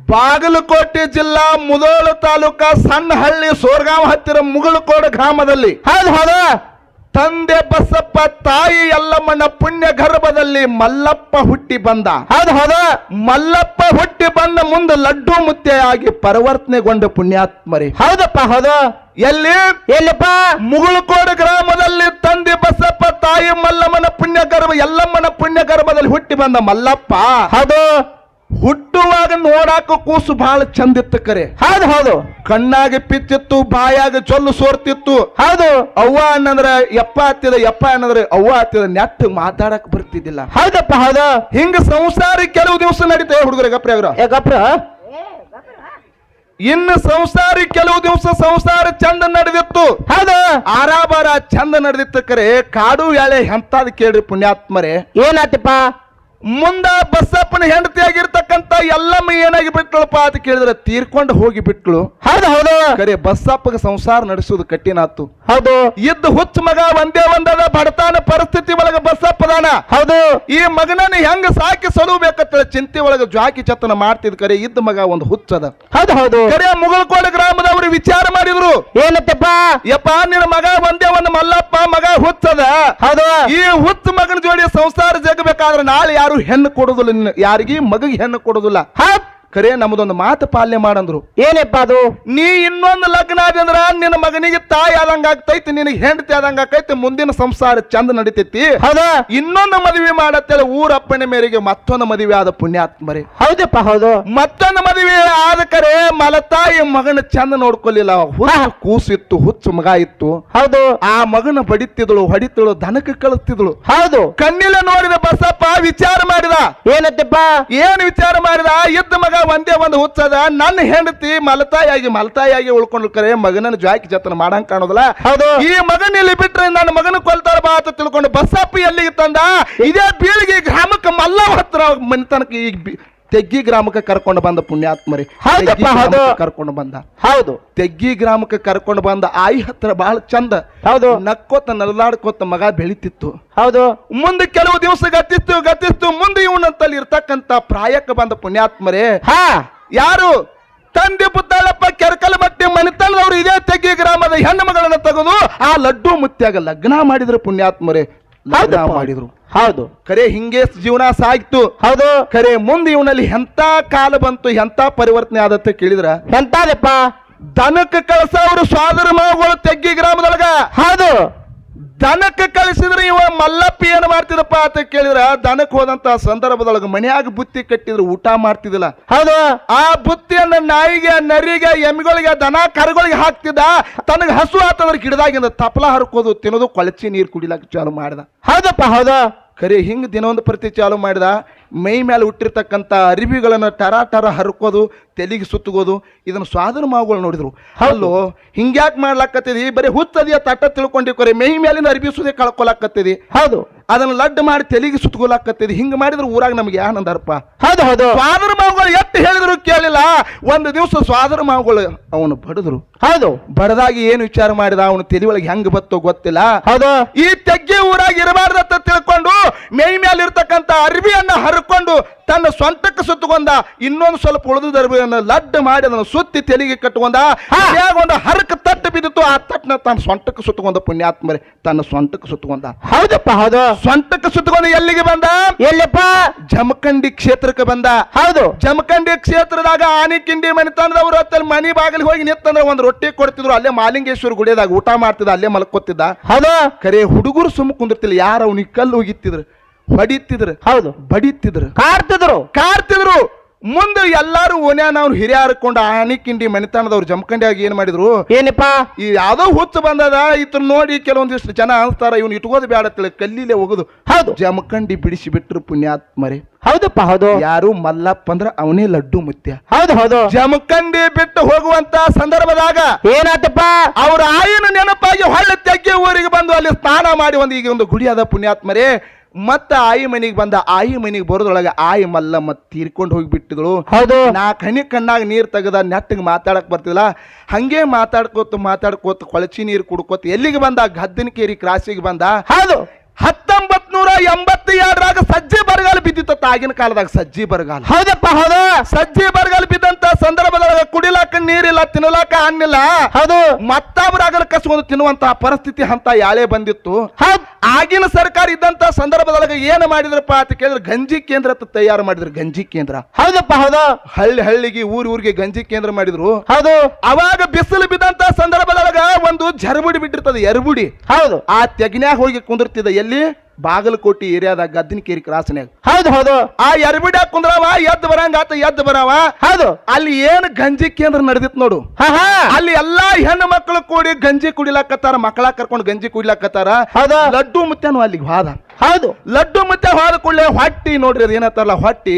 ಬಾಗಲಕೋಟೆ ಜಿಲ್ಲಾ ಮುದೋಳ ತಾಲೂಕ ಸಣ್ಣ ಹಳ್ಳಿ ಸೋರ್ಗಾಂವ್ ಹತ್ತಿರ ಮುಗಳಕೋಡ ಗ್ರಾಮದಲ್ಲಿ. ಹೌದು ಹೌದು. ತಂದೆ ಬಸಪ್ಪ ತಾಯಿ ಯಲ್ಲಮ್ಮನ ಪುಣ್ಯ ಗರ್ಭದಲ್ಲಿ ಮಲ್ಲಪ್ಪ ಹುಟ್ಟಿ ಬಂದ. ಹೌದು ಹೌದು. ಮಲ್ಲಪ್ಪ ಹುಟ್ಟಿ ಬಂದ ಮುಂದೆ ಲಡ್ಡು ಮುತ್ತೆಯಾಗಿ ಪರಿವರ್ತನೆಗೊಂಡ ಪುಣ್ಯಾತ್ಮರಿ. ಹೌದಪ್ಪ ಹೌದ. ಎಲ್ಲಿ? ಎಲ್ಲಪ್ಪ? ಮುಗುಳ್ಕೋಡು ಗ್ರಾಮದಲ್ಲಿ ತಂದೆ ಬಸಪ್ಪ ತಾಯಿ ಮಲ್ಲಮ್ಮನ ಪುಣ್ಯ ಗರ್ಭ ಯಲ್ಲಮ್ಮನ ಪುಣ್ಯ ಗರ್ಭದಲ್ಲಿ ಹುಟ್ಟಿ ಬಂದ ಮಲ್ಲಪ್ಪ. ಹೌದು. ಹುಟ್ಟುವಾಗ ನೋಡಾಕ ಕೂಸು ಬಹಳ ಚಂದಿತ್ತು ಕರೆ. ಹೌದು ಹೌದು. ಕಣ್ಣಾಗ ಪಿಚ್ಚಿತ್ತು ಬಾಯಾಗ ಚೊಲ್ಲು ಸೋರ್ತಿತ್ತು. ಹೌದು. ಅವ್ವ ಅನ್ನಂದ್ರ ಯಪ್ಪ ಹತ್ತಿದ ಯಪ್ಪ ಅನ್ನಂದ್ರೆ ಅವ್ವ ಹತ್ತಿದ ನೆಟ್ಟು ಮಾತಾಡಕ್ ಬರ್ತಿದ್ದಿಲ್ಲ. ಹೌದಪ್ಪ ಹೌದ. ಹಿಂಗ ಸಂಸಾರ ಕೆಲವು ದಿವಸ ನಡೀತೇವೆ ಹುಡುಗರ ಗಪ್ರ ಅವ್ರ ಗಪ್ರ. ಇನ್ನು ಸಂಸಾರ ಕೆಲವು ದಿವಸ ಸಂಸಾರ ಚಂದ ನಡೆದಿತ್ತು. ಹೌದ. ಆರಾಬಾರ ಚಂದ ನಡೆದಿತ್ತು ಕರೆ. ಕಾಡು ವ್ಯಾಳೆ ಎಂತಾದ್ ಕೇಳ್ರಿ ಪುಣ್ಯಾತ್ಮರೇ. ಏನಾತಿಪ್ಪ? ಮುಂದ ಬಸಪ್ಪನ ಹೆಂಡತಿಯಾಗಿರ್ತಕ್ಕಂತ ಎಲ್ಲಮ್ಮ ಏನಾಗಿ ಬಿಟ್ಲಪ್ಪ ಅಂತ ಕೇಳಿದ್ರೆ ತೀರ್ಕೊಂಡು ಹೋಗಿ ಬಿಟ್ಳು ಹೌದು ಹೌದು. ಕರೆ ಬಸಪ್ಪಗೆ ಸಂಸಾರ ನಡೆಸೋದು ಕಠಿಣಾತು. ಹೌದು. ಇದ್ದ ಹುಚ್ಚ ಮಗ ಒಂದೇ ಒಂದದ ಬಡತಾನ ಪರಿಸ್ಥಿತಿ ಒಳಗ ಬಸಪ್ಪದಾನ. ಹೌದು. ಈ ಮಗನನ್ನ ಹೆಂಗ ಸಾಕಿ ಸಲುಬೇಕಂತ ಚಿಂತೆ ಒಳಗ ಜಾಕಿ ಚತನ ಮಾಡ್ತಿದ್ ಕರೆ ಇದ್ದ ಮಗ ಒಂದು ಹುಚ್ಚದ. ಹೌದು ಹೌದು. ಕರೆ ಮುಗಳಕೋಡ ಗ್ರಾಮದವರು ವಿಚಾರ ಮಾಡಿದ್ರು. ಏನತ್ತಪ್ಪ ಯಪ್ಪ ನಿನ್ನ ಮಗ ಒಂದೇ ಒಂದು ಮಲ್ಲಪ್ಪ ಮಗ ಹುಚ್ಚದ. ಹೌದು. ಈ ಹುಚ್ಚ ಮಗನ ಜೋಡಿ ಸಂಸಾರ ಜಗಬೇಕಾದ್ರೆ ನಾಳೆ ಯಾರು ಹೆಣ್ಣು ಕೊಡೋದಿಲ್ಲ ಯಾರಿಗೆ? ಮಗಗೆ ಹೆಣ್ಣು ಕೊಡೋದಿಲ್ಲ ಹೌದ್. ಖರೆ ನಮ್ದೊಂದು ಮಾತು ಪಾಲನೆ ಮಾಡಂದ್ರು. ಏನಪ್ಪ ಅದು? ನೀ ಇನ್ನೊಂದು ಲಗ್ನ ಆದ್ರ ನಿನ್ನ ಮಗನಿಗೆ ತಾಯಿ ಆದಂಗ ಆಗ್ತೈತಿ ನಿನಗೆ ಹೆಂಡತಿ ಆದಂಗ ಆಕೈತಿ ಮುಂದಿನ ಸಂಸಾರ ಚಂದ ನಡಿತೈತಿ. ಹೌದಾ? ಇನ್ನೊಂದು ಮದುವೆ ಊರ ಊರಪ್ಪನ ಮೇರೆಗೆ ಮತ್ತೊಂದು ಮದುವೆ ಆದ ಪುಣ್ಯಾತ್ಮರಿ. ಹೌದಪ್ಪ ಹೌದು. ಮತ್ತೊಂದು ಮದುವೆ ಆದ ಕರೆ ಮಲತಾಯಿ ಮಗನ ಚಂದ ನೋಡ್ಕೊಲಿಲ್ಲ. ಹುಚ್ಚು ಕೂಸಿತ್ತು ಹುಚ್ಚು ಮಗ ಇತ್ತು. ಹೌದು. ಆ ಮಗನ ಬಡಿತಿದಳು ಹೊಡಿತಿಳು ದನಕ್ಕೆ ಕಳಿಸ್ತಿದಳು. ಹೌದು. ಕಣ್ಣಿಲ್ಲ ನೋಡಿದ ಬಸಪ್ಪ ವಿಚಾರ ಮಾಡಿದ. ಏನತ್ತಪ್ಪ? ಏನ್ ವಿಚಾರ ಮಾಡಿದ? ಇದ್ದ ಮಗ ಒಂದೇ ಒಂದು ಹುಚ್ಚದ ನನ್ನ ಹೆಂಡತಿ ಮಲತಾಯಿಯಾಗಿ ಮಲತಾಯಿಯಾಗಿ ಉಳ್ಕೊಂಡು ಕರೆ ಮಗನ ಜಾಕಿ ಜತನ ಮಾಡಂಗ್ ಕಾಣೋದಿಲ್ಲ? ಹೌದು. ಈ ಮಗನ ಇಲ್ಲಿ ಬಿಟ್ರೆ ನನ್ನ ಮಗನ ಕೊಲ್ತಾರ ಬಾ ಅಂತ ತಿಳ್ಕೊಂಡು ಬಸಪ್ಪ ಎಲ್ಲಿಗೆ ತಂದ? ಇದೇ ಬೀಳಿಗೆ ಗ್ರಾಮಕ್ಕೆ ಮಲ್ಲ ಹತ್ರ ಮನಿತನಕ ಈ ಬಿ- ತೆಗ್ಗಿ ಗ್ರಾಮಕ್ಕೆ ಕರ್ಕೊಂಡು ಬಂದ ಪುಣ್ಯಾತ್ಮರಿ ಹೌದಪ್ಪ, ಹೌದು. ಕರ್ಕೊಂಡು ಬಂದ. ಹೌದು. ತೆಗ್ಗಿ ಗ್ರಾಮಕ್ಕೆ ಕರ್ಕೊಂಡು ಬಂದ ಆಯಿ ಹತ್ರ ಬಹಳ ಚಂದ. ಹೌದು. ನಕ್ಕೋತ ನಲದಾಡ್ಕೋತ ಮಗ ಬೆಳಿತಿತ್ತು. ಹೌದು. ಮುಂದೆ ಕೆಲವು ದಿವಸ ಗತಿತ್ತು ಗತಿತ್ತು ಮುಂದೆ ಇವನಂತಲ್ಲಿ ಇರ್ತಕ್ಕಂತ ಪ್ರಾಯಕ್ಕೆ ಬಂದ ಪುಣ್ಯಾತ್ಮರೇ. ಹಾ. ಯಾರು? ತಂದೆ ಪುತ್ತಾಳಪ್ಪ ಕೆರಕಲ್ ಮಟ್ಟಿ ಮನಿತನದವರು ಇದೇ ತೆಗ್ಗಿ ಗ್ರಾಮದ ಹೆಣ್ಣು ಮಗಳನ್ನ ತೆಗೆದು ಆ ಲಡ್ಡು ಮುತ್ಯಾಗ ಲಗ್ನ ಮಾಡಿದ್ರು ಪುಣ್ಯಾತ್ಮರೇ. ಲಗ್ನ. ಮಾಡಿದ್ರು. ಹೌದು. ಕರೆ ಹಿಂಗೆ ಜೀವನ ಸಾಗಿತ್ತು ಹೌದು. ಕರೆ ಮುಂದೆ ಇವನಲ್ಲಿ ಎಂತ ಕಾಲ ಬಂತು ಎಂತ ಪರಿವರ್ತನೆ ಆದತ್ತೆ ಕೇಳಿದ್ರ? ಎಂತಾದಪ್ಪ? ದನಕ್ಕೆ ಕಳಸ ಅವರು ಸ್ವಾದರ ಮಗಳು ತೆಗ್ಗಿ ಗ್ರಾಮದೊಳಗ. ಹೌದು. ದನಕ್ಕೆ ಕಳಿಸಿದ್ರೆ ಇವ ಮಲ್ಲಪ್ಪ ಏನು ಮಾಡ್ತಿದಪ್ಪ ಅಂತ ಕೇಳಿದ್ರೆ ದನಕ್ಕೆ ಹೋದಂತ ಸಂದರ್ಭದೊಳಗೆ ಮನೆಯಾಗ ಬುತ್ತಿ ಕಟ್ಟಿದ್ರು ಊಟ ಮಾಡ್ತಿದಿಲ್ಲ ಹೌದು. ಆ ಬುತ್ತಿಯನ್ನ ನಾಯಿಗೆ ನರಿಗೆ ಎಮ್ಮಿಗಳಿಗೆ ದನ ಕರುಗಳಿಗೆ ಹಾಕ್ತಿದ್ದ ತನಗೆ ಹಸು ಆತಂದ್ರೆ ಗಿಡದಾಗಿಂದ ತಪ್ಪಲ ಹರ್ಕೋದು ತಿನ್ನೋದು ಕೊಳಚಿ ನೀರು ಕುಡಿಲಾಕ ಚಾಲು ಮಾಡಿದ. ಹೌದಪ್ಪ ಹೌದು. ಕರೆ ಹಿಂಗ್ ದಿನೊಂದು ಪ್ರತಿ ಚಾಲು ಮಾಡಿದ. ಮೈ ಮೇಲೆ ಹುಟ್ಟಿರ್ತಕ್ಕಂಥ ಅರಿವಿಗಳನ್ನು ಟರ ಟರ ಹರ್ಕೋದು ತೆಲಿಗೆ ಸುತ್ತಗೋದು ಇದನ್ನು ಸ್ವಾಧೀನ ಮಾವುಗಳು ನೋಡಿದ್ರು. ಅಲ್ಲೋ ಹಿಂಗ್ಯಾಕೆ ಮಾಡ್ಲಾಕತ್ತಿದಿ? ಬರೀ ಹುತ್ತದಿಯ ತಟ್ಟ ತಿಳ್ಕೊಂಡಿಕೊರೆ ಮೈ ಮೇಲಿನ ಅರಿವಿ ಸುದೇ ಕಳ್ಕೊಳಕತ್ತಿದಿ. ಹೌದು. ಅದನ್ನ ಲಡ್ಡು ಮಾಡಿ ತೆಲಿಗೆ ಸುತ್ತಗೋಲಾಕತ್ತಿದ್ ಹಿಂಗ್ ಮಾಡಿದ್ರೆ ಊರಾಗ ನಮ್ಗೆ ಆನಂದರ್ಪ ಹೌದು ಹೌದು. ಸ್ವಾದರ ಮಾವುಗಳು ಎಟ್ಟು ಹೇಳಿದ್ರು ಕೇಳಿಲ್ಲ. ಒಂದು ದಿವಸ ಸ್ವಾದರ ಮಾವುಗಳು ಅವನು ಬಡದ್ರು. ಹೌದು. ಬಡದಾಗಿ ಏನು ವಿಚಾರ ಮಾಡಿದ ಅವನು ತಲೆ ಒಳಗೆ ಹೆಂಗ್ ಬತ್ತೋ ಗೊತ್ತಿಲ್ಲ. ಹೌದು. ಈ ತೆಗ್ಗೆ ಊರಾಗ ಅಂತ ತಿಳ್ಕೊಂಡು ಮೈ ಮೇಲೆ ಇರ್ತಕ್ಕಂತ ಅರ್ಬಿಯನ್ನ ಹರ್ಕೊಂಡು ತನ್ನ ಸ್ವಂತಕ್ಕೆ ಸುತ್ತಕೊಂಡ ಇನ್ನೊಂದು ಸ್ವಲ್ಪ ಉಳಿದ ಅರ್ಬಿಯನ್ನ ಲಡ್ಡು ಮಾಡಿ ಅದನ್ನು ಸುತ್ತಿ ತೆಲಿಗೆ ಕಟ್ಟುಕೊಂಡ ಹ್ಯಾಗ ಒಂದು ಹರಕ ತಟ್ಟು ಬಿದ್ದಿತ್ತು. ಆ ತಟ್ಟನ ತನ್ನ ಸ್ವಂತಕ್ಕೆ ಸುತ್ತಕೊಂಡ ಪುಣ್ಯಾತ್ಮರೆ ತನ್ನ ಸ್ವಂತಕ್ಕೆ ಸುತ್ತಕೊಂಡ. ಹೌದಪ್ಪ ಹೌದು. ಸ್ವಂತಕ್ಕೆ ಸುತ್ತಕೊಂಡು ಎಲ್ಲಿಗೆ ಬಂದ? ಎಲ್ಲಪ್ಪ ಜಮಖಂಡಿ ಕ್ಷೇತ್ರಕ್ಕೆ ಬಂದ. ಹೌದು. ಜಮಖಂಡಿ ಕ್ಷೇತ್ರದಾಗ ಆನೆಕಿಂಡಿ ಮನೆ ತಂದ್ರೆ ಅವ್ರ ಹತ್ತಲ್ಲಿ ಮನಿ ಬಾಗಿಲಿಗೆ ಹೋಗಿ ನಿಂತಂದ್ರೆ ಒಂದು ರೊಟ್ಟಿ ಕೊಡ್ತಿದ್ರು. ಅಲ್ಲೇ ಮಾಲಿಂಗೇಶ್ವರ ಗುಡಿಯದಾಗ ಊಟ ಮಾಡ್ತಿದ್ದ ಅಲ್ಲೇ ಮಲ್ಕೋತಿದ್ದ. ಹೌದು. ಕರೆ ಹುಡುಗರು ಸುಮ್ಮ ಕುಂದಿರ್ತಿಲ್ಲ. ಯಾರು ಅವ್ನಿಗೆ ಕಲ್ಲು ಹೋಗಿತ್ತಿದ್ರು ಹೊಡಿತಿದ್ರು ಹೌದು. ಬಡಿತಿದ್ರು ಕಾರ್ತಿದ್ರು ಕಾರ್ತಿದ್ರು ಮುಂದೆ ಎಲ್ಲಾರು ಓನ್ಯಾನ ಅವ್ರು ಹಿರಿಯ ಹರ್ಕೊಂಡು ಆನಿಕಿಂಡಿ ಮನೆತನದವ್ರು ಜಮಖಂಡಿಯಾಗಿ ಏನ್ ಮಾಡಿದ್ರು? ಏನಪ್ಪ? ಈ ಯಾವ್ದೋ ಹುಚ್ಚು ಬಂದದ ಇತ್ರ ನೋಡಿ ಕೆಲವೊಂದಿಷ್ಟು ಜನ ಅನ್ಸ್ತಾರ ಇವ್ನು ಇಟ್ಕೋದು ತಿಳಿ ಕಲ್ಲಿಲೆ ಹೋಗುದು. ಹೌದು. ಜಮಖಂಡಿ ಬಿಡಿಸಿ ಬಿಟ್ರು ಪುಣ್ಯಾತ್ಮರೆ. ಹೌದಪ್ಪ ಹೌದು. ಯಾರು ಮಲ್ಲಪ್ಪ ಅಂದ್ರ ಅವನೇ ಲಡ್ಡು ಮುತ್ಯ. ಹೌದು ಹೌದು. ಜಮಖಂಡಿ ಬಿಟ್ಟು ಹೋಗುವಂತ ಸಂದರ್ಭದಾಗ ಏನಾತಪ್ಪ? ಅವ್ರ ಆಯಿನ ನೆನಪಾಗಿ ಹೊಳ್ಳೆ ತೆಗ್ಗೆ ಊರಿಗೆ ಬಂದು ಅಲ್ಲಿ ಸ್ನಾನ ಮಾಡಿ ಒಂದು ಈಗ ಒಂದು ಗುಡಿ ಅದ ಪುಣ್ಯಾತ್ಮರೇ. ಮತ್ತ ಆಯಿ ಮನಿಗೆ ಬಂದ ಆಯಿ ಮನಿಗೆ ಬರೋದ್ರೊಳಗೆ ಆಯಿ ಮಲ್ಲ ಮಲ್ಲಮ್ಮ ತೀರ್ಕೊಂಡು ಹೋಗಿಬಿಟ್ಟಿದಳು. ಹೌದು. ನಾ ಕಣಿ ಕಣ್ಣಾಗ ನೀರು ತೆಗದ ನೆಟ್ಟಿಗೆ ಮಾತಾಡಕ್ ಬರ್ತಿಲ್ಲ ಹಂಗೆ ಮಾತಾಡ್ಕೋತ ಮಾತಾಡ್ಕೋತ ಕೊಳಚಿ ನೀರು ಕುಡ್ಕೋತ ಎಲ್ಲಿಗೆ ಬಂದ? ಗದ್ದನಕೇರಿ ಕ್ರಾಸಿಗೆ ಬಂದ. ಹೌದು. ಹತ್ತೊಂಬತ್ ನೂರ ಎಂಬತ್ತ ಎರಡರಾಗ ಸಜ್ಜಿ ಬರಗಾಲ ಬಿದ್ದಿತ್ತ. ಆಗಿನ ಕಾಲದಾಗ ಸಜ್ಜಿ ಬರಗಾಲ. ಹೌದಪ್ಪ ಹೌದು. ಸಜ್ಜಿ ಬರಗಾಲ ಬಿದ್ದಂತ ಕುಡಿಲಾಕ ನೀರಿಲ್ಲ ತಿನ್ನಲಾಕ ಹಣ್ಣಿಲ್ಲ. ಅದು ಮತ್ತೊಬ್ಬರ ಅಗಲ ಕಸ್ಕೊಂಡು ತಿನ್ನುವಂತ ಪರಿಸ್ಥಿತಿ ಅಂತ ಯಾಳೆ ಬಂದಿತ್ತು. ಆಗಿನ ಸರ್ಕಾರ ಇದ್ದಂತ ಸಂದರ್ಭದೊಳಗೆ ಏನು ಮಾಡಿದ್ರಪ್ಪ ಅಂತ ಕೇಳಿದ್ರೆ ಗಂಜಿ ಕೇಂದ್ರ ತಯಾರು ಮಾಡಿದ್ರು ಗಂಜಿ ಕೇಂದ್ರ. ಹೌದಪ್ಪ ಹೌದು. ಹಳ್ಳಿ ಹಳ್ಳಿಗೆ ಊರ್ ಊರಿಗೆ ಗಂಜಿ ಕೇಂದ್ರ ಮಾಡಿದ್ರು. ಹೌದು. ಅವಾಗ ಬಿಸಿಲು ಬಿದ್ದಂತ ಸಂದರ್ಭದೊಳಗ ಒಂದು ಜರ್ಬುಡಿ ಬಿಟ್ಟಿರ್ತದೆ ಎರ್ಬುಡಿ. ಹೌದು. ಆ ತೆಗ್ನ್ಯಾಗ ಹೋಗಿ ಕುಂದಿರ್ತಿದ್ದ ಎಲ್ಲಿ? ಬಾಗಲಕೋಟಿ ಏರಿಯಾದಾಗ ಗದ್ದಿನಕೇರಿ ಕ್ರಾಸ್ನ್ಯಾಗ. ಹೌದು ಹೌದು. ಆ ಎರ್ಬಿಡ್ಯಾಗ ಕುಂದ್ರವ ಎದ್ದು ಬರಂಗ ಆತ ಎದ್ದು ಬರವ. ಹೌದು. ಅಲ್ಲಿ ಏನ್ ಗಂಜಿ ಕೇಂದ್ರ ನಡೆದಿತ್ತು ನೋಡು. ಹಾ ಹಾ. ಅಲ್ಲಿ ಎಲ್ಲಾ ಹೆಣ್ಣು ಮಕ್ಕಳು ಕೂಡಿ ಗಂಜಿ ಕುಡಿಲಾಕತ್ತಾರ ಮಕ್ಕಳ ಕರ್ಕೊಂಡು ಗಂಜಿ ಕುಡಿಲಾಕತ್ತಾರ. ಹೌದಾ. ಲಡ್ಡು ಮುತ್ತೆನು ಅಲ್ಲಿಗೆ ಹೋದ. ಹೌದು. ಲಡ್ಡು ಮುತ್ತೆ ಹೋದ ಕೂಡಲೇ ಹೊಟ್ಟಿ ನೋಡ್ರಿ ಅದು ಏನತ್ತಾರಲ್ಲ ಹೊಟ್ಟಿ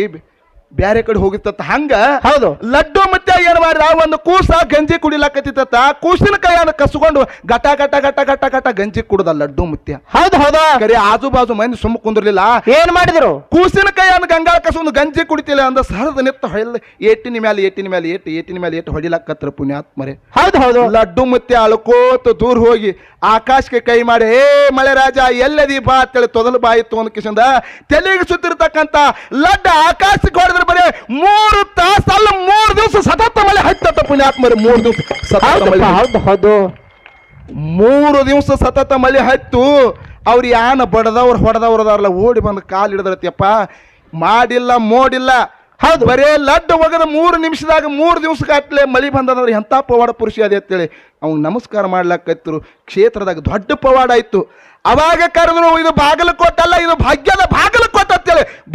ಬ್ಯಾರೆ ಕಡೆ ಹೋಗಿತ್ತ ಹಂಗ ಹೌದು. ಲಡ್ಡು ಮತ್ತೆ ಏನ್ ಮಾಡಿದ? ಒಂದು ಕೂಸ ಗಂಜಿ ಕುಡಿಲಾಕತ್ತಿತ್ತ ಕೂಸಿನ ಕೈಯನ್ನು ಕಸ್ಕೊಂಡು ಘಟ ಘಟ ಘಟ ಘಟ ಘಟ ಗಂಜಿ ಕುಡ್ದ ಲಡ್ಡು ಮುತ್ಯ ಹೌದು ಹೌದು. ಕರೆ ಆಜು ಬಾಜು ಮಂದಿ ಸುಮ್ಮ ಕುಂದಿರ್ಲಿಲ್ಲ. ಏನ್ ಮಾಡಿದ್ರು? ಕೂಸಿನ ಕೈಯನ್ನು ಗಂಗಾಳ ಒಂದು ಗಂಜಿ ಕುಡಿತಿಲ್ಲ ಅಂದ ಸರದ ನಿತ್ತ ಹೊಳ್ಳ ಏಟಿನ ಮೇಲೆ ಏಟಿನ ಮೇಲೆ ಏಟು ಏಟಿನ ಮೇಲೆ ಏಟು ಹೊಡಿಲಾಕತ್ರ ಪುಣ್ಯಾತ್ಮರೆ. ಹೌದು ಹೌದು. ಲಡ್ಡು ಮುತ್ಯ ಅಳ್ಕೋತ ದೂರ ಹೋಗಿ ಆಕಾಶಕ್ಕೆ ಕೈ ಮಾಡಿ ಹೇ ಮಳೆ ರಾಜ ಎಲ್ಲದಿ ಬಾ ಅಂತೇಳಿ ತೊದಲು ಬಾಯಿತ್ತು ಒಂದು ಕಿಶಂದ ತೆಲೆಗೆ ಸುತ್ತಿರ್ತಕ್ಕಂತ ಲಡ್ಡ ಆಕಾಶಕ್ಕೆ ಹೊಡೆದ್ರೆ ಬರೀ ಮೂರು ತಾಸಲ್ಲ ಮೂರು ದಿವಸ ಸತತ ಮಳೆ ಹತ್ತತ್ತ ಪುಣ್ಯಾತ್ಮರಿ ಮೂರು ದಿವಸ ಸತತ ಮಳೆ ಹೌದು ಹೌದು. ಮೂರು ದಿವಸ ಸತತ ಮಳೆ ಹತ್ತು. ಅವ್ರು ಯಾನ ಬಡದವ್ರು ಹೊಡೆದವ್ರು ಅದಾರಲ್ಲ ಓಡಿ ಬಂದು ಕಾಲು ಹಿಡಿದ್ರತಿಯಪ್ಪ. ಮಾಡಿಲ್ಲ ಮೋಡಿಲ್ಲ. ಹೌದು. ಬರೇ ಲಡ್ಡು ಒಗದ ಮೂರು ನಿಮಿಷದಾಗ ಮೂರು ದಿವಸಗಟ್ಲೆ ಮಳಿ ಬಂದದಂದ್ರೆ ಎಂಥ ಪವಾಡ ಪುರುಷ ಅದೇ ಅಂತೇಳಿ ಅವ್ನು ನಮಸ್ಕಾರ ಮಾಡ್ಲಾಕತ್ತರು. ಕ್ಷೇತ್ರದಾಗ ದೊಡ್ಡ ಪವಾಡ ಆಯ್ತು. ಅವಾಗ ಕರೆದ್ರು ಇದು ಬಾಗಲ ಕೊಟ್ಟಲ್ಲ ಇದು ಭಾಗ್ಯದ ಅಂತೇಳಿ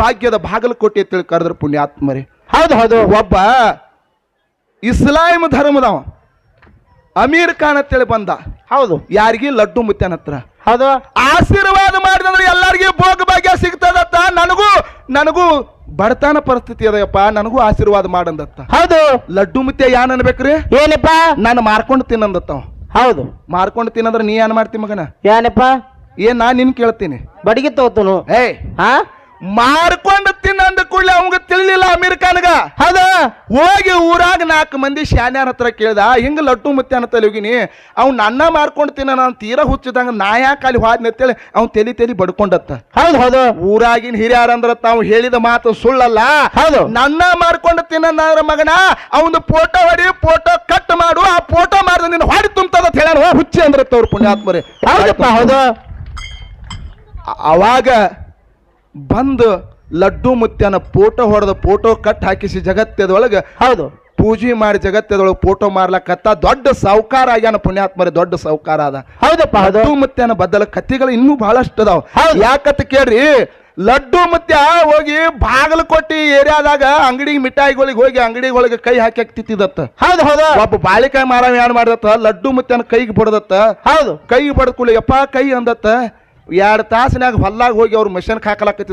ಭಾಗ್ಯದ ಬಾಗಲಕೋಟೆ ಅಂತೇಳಿ ಕರೆದ್ರು ಪುಣ್ಯಾತ್ಮರೇ. ಹೌದು ಹೌದು. ಒಬ್ಬ ಇಸ್ಲಾಂ ಧರ್ಮದವ ಅಮೀರ್ ಖಾನ್ ಅಂತೇಳಿ ಬಂದ. ಹೌದು. ಯಾರಿಗೆ? ಲಡ್ಡು ಮುತ್ತೇನ ಹತ್ರ. ಹೌದು. ಆಶೀರ್ವಾದ ಮಾಡಿದಂದ್ರೆ ಎಲ್ಲರಿಗೂ ಭೋಗ ಭಾಗ್ಯ ಸಿಗ್ತದತ್ತ. ನನಗೂ ನನಗೂ ಬಡತನ ಪರಿಸ್ಥಿತಿ ಅದಪ್ಪ ನನಗೂ ಆಶೀರ್ವಾದ ಮಾಡಂದತ್ತ. ಹೌದು. ಲಡ್ಡು ಮುತ್ತೆ ಯಾನ್ ಅನ್ಬೇಕ್ರಿ? ಏನಪ್ಪ? ನಾನು ಮಾರ್ಕೊಂಡು ತಿನ್ನಂದತ್ತ. ಹೌದು. ಮಾರ್ಕೊಂಡು ತಿನ್ನಂದ್ರೆ ನೀ ಏನ್ ಮಾಡ್ತಿ ಮಗನ? ಏನಪ್ಪ? ಏನ್ ನಾನು ನಿನ್ ಕೇಳ್ತೀನಿ. ಬಡಿಗೆ ತಗೋತನು ಏ ಹಾ? ಮಾರ್ಕೊಂಡು ತಿನ್ನಂದ ಕೂಡಲೇ ಅವಂಗ ತಿಳಿಲಿಲ್ಲ ಅಮೀರ್ ಖಾನ್ಗ ಹೌದು? ಹೋಗಿ ಊರಾಗ ನಾಲ್ಕು ಮಂದಿ ಶಾನ್ಯಾರ ಹತ್ರ ಕೇಳ್ದ ಹಿಂಗ ಲಡ್ಡು ಮತ್ತೆ ಅಂತ ಹೋಗಿನಿ ಅವ್ನು ನನ್ನ ಮಾರ್ಕೊಂಡು ತಿನ್ನ ನಾನು ತೀರಾ ಹುಚ್ಚಿದಂಗ ನಾ ಯಾಕೆ ಅಲ್ಲಿ ಹೋದ್ನಿ? ಅಂತೇಳಿ ಅವ್ನು ತೆಲಿ ತೆಲಿ ಬಡ್ಕೊಂಡತ್ತ. ಹೌದು ಹೌದು. ಊರಾಗಿನ ಹಿರಿಯಾರಂದ್ರ ತಾವು ಹೇಳಿದ ಮಾತು ಸುಳ್ಳಲ್ಲ. ಹೌದು. ನನ್ನ ಮಾರ್ಕೊಂಡು ತಿನ್ನ ಮಗನ ಅವನು ಫೋಟೋ ಹೊಡಿ ಫೋಟೋ ಕಟ್ ಮಾಡು ಆ ಫೋಟೋ ಮಾಡಿದ ನಿನ್ನ ಹೊಡಿ ತುಂಬ್ತದ ಅಂತ ಹುಚ್ಚಿ ಅಂದ್ರ ತವ್ರು ಪುಣ್ಯಾತ್ಮರಿ. ಹೌದಪ್ಪ ಹೌದು. ಅವಾಗ ಬಂದು ಲಡ್ಡು ಮುತ್ಯನ ಫೋಟೋ ಹೊಡೆದ ಫೋಟೋ ಕಟ್ ಹಾಕಿಸಿ ಜಗತ್ತದೊಳಗೆ ಹೌದು. ಪೂಜೆ ಮಾಡಿ ಜಗತ್ತದೊಳಗೆ ಫೋಟೋ ಮಾಡ್ಲಕತ್ತ ದೊಡ್ಡ ಸಾವುಕಾರ ಆಗ್ಯಾನ ಪುಣ್ಯಾತ್ಮರಿ ದೊಡ್ಡ ಸಾವುಕಾರ ಅದ. ಹೌದಪ್ಪ ಹೌದು. ಲಡ್ಡು ಮುತ್ಯನ ಬದಲ ಕತ್ತಿಗಳು ಇನ್ನೂ ಬಹಳಷ್ಟು ಅದಾವ. ಹೌದು. ಯಾಕತ್ ಕೇಳ್ರಿ ಲಡ್ಡು ಮುತ್ಯ ಹೋಗಿ ಬಾಗಲಕೋಟಿ ಏರಿಯಾದಾಗ ಅಂಗಡಿ ಮಿಠಾಯಿಗಳಿಗೆ ಹೋಗಿ ಅಂಗಡಿಗಳಿಗೆ ಕೈ ಹಾಕಿ ತಿತ್ತಿದತ್ತ ಹೌದು ಹೌದು. ಒಬ್ಬ ಬಾಳಿಕಾಯಿ ಮಾರವ ಏನ್ ಮಾಡ್ದತ್ತ ಲಡ್ಡು ಮುತ್ಯನ ಕೈಗೆ ಬಡದತ್ತ. ಹೌದು. ಕೈಗೆ ಬಡದ್ ಯಪ್ಪ ಕೈ ಅಂದತ್ತ. ಎರಡು ತಾಸಿನಾಗ ಹೊಲ್ಲಾಗ ಹೋಗಿ ಅವ್ರು ಮಿಷನ್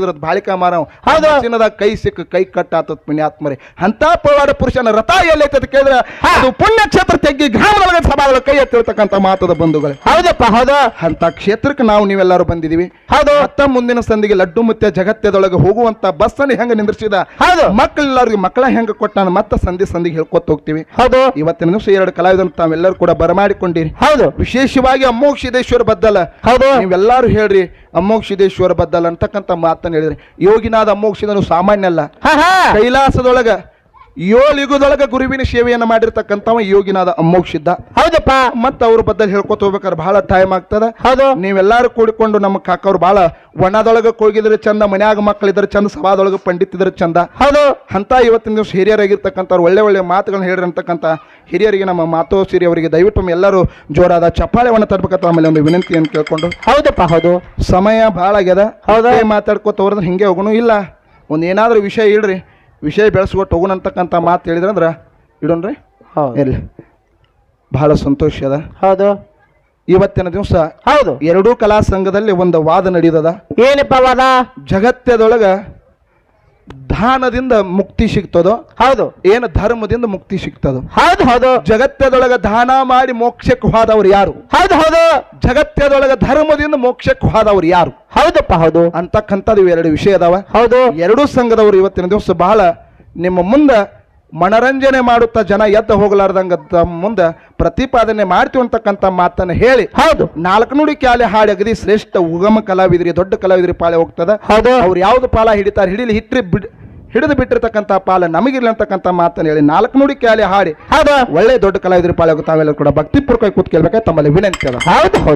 ಅದು ಬಾಳಿಕ ಮಾರ ಹೌದು. ಚಿನ್ನದ ಕೈ ಸಿಕ್ಕ ಕೈ ಕಟ್ ಆತದ ಪುಣ್ಯಾತ್ಮರಿ. ಅಂತ ಪವಾಡ ಪುರುಷನ ರಥ ಎಲ್ಲೈತದ ಕೇಳಿದ್ರೆ? ಅದು ಪುಣ್ಯಕ್ಷೇತ್ರ ತೆಗ್ಗಿ ಗ್ರಾಮದೊಳಗೆ ಸಭಾದೊಳಗೆ ಕೈ ಎತ್ತಿರ್ತಕ್ಕಂಥ ಮಾತದ ಬಂಧುಗಳು. ಹೌದಪ್ಪ ಹೌದು. ಅಂತ ಕ್ಷೇತ್ರಕ್ಕೆ ನಾವು ನೀವೆಲ್ಲರೂ ಬಂದಿದೀವಿ ಹೌದು. ಅತ್ತ ಮುಂದಿನ ಸಂದಿಗೆ ಲಡ್ಡು ಮುತ್ಯ ಜಗತ್ತದೊಳಗೆ ಹೋಗುವಂತ ಬಸ್ಸನ್ನು ಹೆಂಗ ನಿಂದ್ರಿಸಿದ? ಹೌದು. ಮಕ್ಕಳೆಲ್ಲರಿಗೂ ಮಕ್ಕಳ ಹೆಂಗ ಕೊಟ್ಟಾನ ಮತ್ತೆ ಸಂಧಿ ಸಂದಿಗೆ ಹೇಳ್ಕೊತ ಹೋಗ್ತೀವಿ. ಹೌದು. ಇವತ್ತಿನ ನಿಮಿಷ ಎರಡು ಕಲಾವಿದನ್ನು ತಾವೆಲ್ಲರೂ ಕೂಡ ಬರಮಾಡಿಕೊಂಡಿರಿ. ಹೌದು. ವಿಶೇಷವಾಗಿ ಅಮ್ಮೋಕ್ಷಿದೇಶ್ವರ ಬದ್ದಲ್ಲ ಬದ್ದಲ. ಹೌದು. ನೀವೆಲ್ಲರೂ ಹೇಳ್ರಿ ಅಮೋಕ್ಷಿದೇಶ್ವರ ಸಿದ್ದೇಶ್ವರ ಬದ್ದಲ ಅಂತಕ್ಕಂಥ ಮಾತನ್ನು ಹೇಳಿದ್ರಿ. ಯೋಗಿನಾದ ಅಮೋಕ್ಷಿದನು ಸಾಮಾನ್ಯ ಅಲ್ಲ ಕೈಲಾಸದೊಳಗ ಏಳು ಯುಗದೊಳಗ ಗುರುವಿನ ಸೇವೆಯನ್ನು ಮಾಡಿರ್ತಕ್ಕಂಥವ ಯೋಗಿನಾದ ಅಮೋಕ್ಷಿದ್ದ ಹೌದಪ್ಪ. ಮತ್ತೆ ಅವ್ರ ಬದ್ದಲ್ಲಿ ಹೇಳ್ಕೊತ ಹೋಗ್ಬೇಕಾದ್ರೆ ಬಹಳ ಟೈಮ್ ಆಗ್ತದ. ಹೌದು. ನೀವೆಲ್ಲರೂ ಕೂಡಿಕೊಂಡು ನಮ್ಮ ಕಾಕವ್ರು ಬಹಳ ಒಣದೊಳಗ ಕೋಗಿದ್ರೆ ಚಂದ ಮನ್ಯಾಗ ಮಕ್ಕಳಿದ್ರೆ ಚಂದ ಸಭಾದೊಳಗೆ ಪಂಡಿತಿದ್ರೆ ಚಂದ. ಹೌದು. ಅಂತ ಇವತ್ತಿನ ದಿವಸ ಹಿರಿಯರಾಗಿರ್ತಕ್ಕಂಥವ್ರು ಒಳ್ಳೆ ಒಳ್ಳೆ ಮಾತುಗಳನ್ನ ಹೇಳಿರಂತಕ್ಕಂಥ ಹಿರಿಯರಿಗೆ ನಮ್ಮ ಮಾತೋ ಸಿರಿ ಅವರಿಗೆ ದಯವಿಟ್ಟು ಎಲ್ಲರೂ ಜೋರಾದ ಚಪ್ಪಾಳೆವನ್ನು ತರ್ಬೇಕಂತ ಆಮೇಲೆ ಒಂದು ವಿನಂತಿಯನ್ನು ಕೇಳ್ಕೊಂಡು. ಹೌದಪ್ಪ ಹೌದು. ಸಮಯ ಭಾಳ ಆಗ್ಯದ. ಹೌದಾ? ಮಾತಾಡ್ಕೋತ ಮಾತಾಡ್ಕೊತ ಹೋದ್ರೆ ಹಿಂಗೆ ಹೋಗೋಣ ಇಲ್ಲ. ಒಂದು ಏನಾದರೂ ವಿಷಯ ಇಡ್ರಿ ವಿಷಯ ಬೆಳೆಸುವ ಹೋಗೋಣ ಅಂತಕ್ಕಂಥ ಮಾತು ಹೇಳಿದ್ರೆ ಅಂದ್ರೆ ಇಡೋಣ್ರಿ? ಹೌದು. ಎಲ್ಲಿ ಬಹಳ ಸಂತೋಷ ಅದ. ಹೌದು. ಇವತ್ತಿನ ದಿವಸ ಹೌದು. ಎರಡೂ ಕಲಾ ಸಂಘದಲ್ಲಿ ಒಂದು ವಾದ ನಡೆಯದ ಏನಪ್ಪ ವಾದ? ಜಗತ್ತದೊಳಗ ದಾನದಿಂದ ಮುಕ್ತಿ ಸಿಗ್ತದೋ? ಹೌದು. ಏನು ಧರ್ಮದಿಂದ ಮುಕ್ತಿ ಸಿಗ್ತದೋ? ಹೌದು ಹೌದು. ಜಗತ್ತದೊಳಗ ದಾನ ಮಾಡಿ ಮೋಕ್ಷಕ್ಕೆ ಹೋದವ್ರು ಯಾರು? ಹೌದು ಹೌದು. ಜಗತ್ತದೊಳಗ ಧರ್ಮದಿಂದ ಮೋಕ್ಷಕ್ಕೆ ಹೋದವ್ರು ಯಾರು? ಹೌದಪ್ಪ ಹೌದು. ಅಂತಕ್ಕಂಥದ್ದು ಎರಡು ವಿಷಯ ಅದಾವ. ಹೌದು. ಎರಡೂ ಸಂಘದವರು ಇವತ್ತಿನ ದಿವಸ ಬಹಳ ನಿಮ್ಮ ಮುಂದೆ ಮನರಂಜನೆ ಮಾಡುತ್ತಾ ಜನ ಎದ್ದ ಹೋಗಲಾರ್ದಂಗ ಮುಂದೆ ಪ್ರತಿಪಾದನೆ ಮಾಡ್ತೀವಿ ಅಂತಕ್ಕಂಥ ಮಾತನ್ನು ಹೇಳಿ ಹೌದು. ನಾಲ್ಕು ನುಡಿ ಕ್ಯಾಲೆ ಹಾಡಿ ಅಗದಿ ಶ್ರೇಷ್ಠ ಉಗಮ ಕಲಾವಿದ್ರಿ ದೊಡ್ಡ ಕಲಾವಿದ್ರಿ ಪಾಳೆ ಹೋಗ್ತದ. ಹೌದು. ಅವ್ರು ಯಾವ್ದು ಪಾಲ ಹಿಡಿತಾರೆ ಹಿಡಿಲಿ ಹಿಟ್ರಿ ಬಿಡ್ ಹಿಡಿದು ಬಿಟ್ಟಿರ್ತಕ್ಕಂಥ ಪಾಲ ನಮಗಿರ್ಲಿ ಅಂತಕ್ಕಂಥ ಮಾತನ್ನು ಹೇಳಿ ನಾಲ್ಕು ನುಡಿ ಕ್ಯಾಲೆ ಹಾಡಿ ಹೌದು. ಒಳ್ಳೆ ದೊಡ್ಡ ಕಲಾವಿದ್ರಿ ಪಾಳೆ ಹೋಗ್ತಾವೆಲ್ಲ ಕೂಡ ಭಕ್ತಿಪೂರ್ವಕವಾಗಿ ಕೂತ್ ಕೇಳ್ಬೇಕಾದ್ರೆ ತಮ್ಮಲ್ಲಿ ವಿನಂತಿ ಹೌದು ಹೌದು.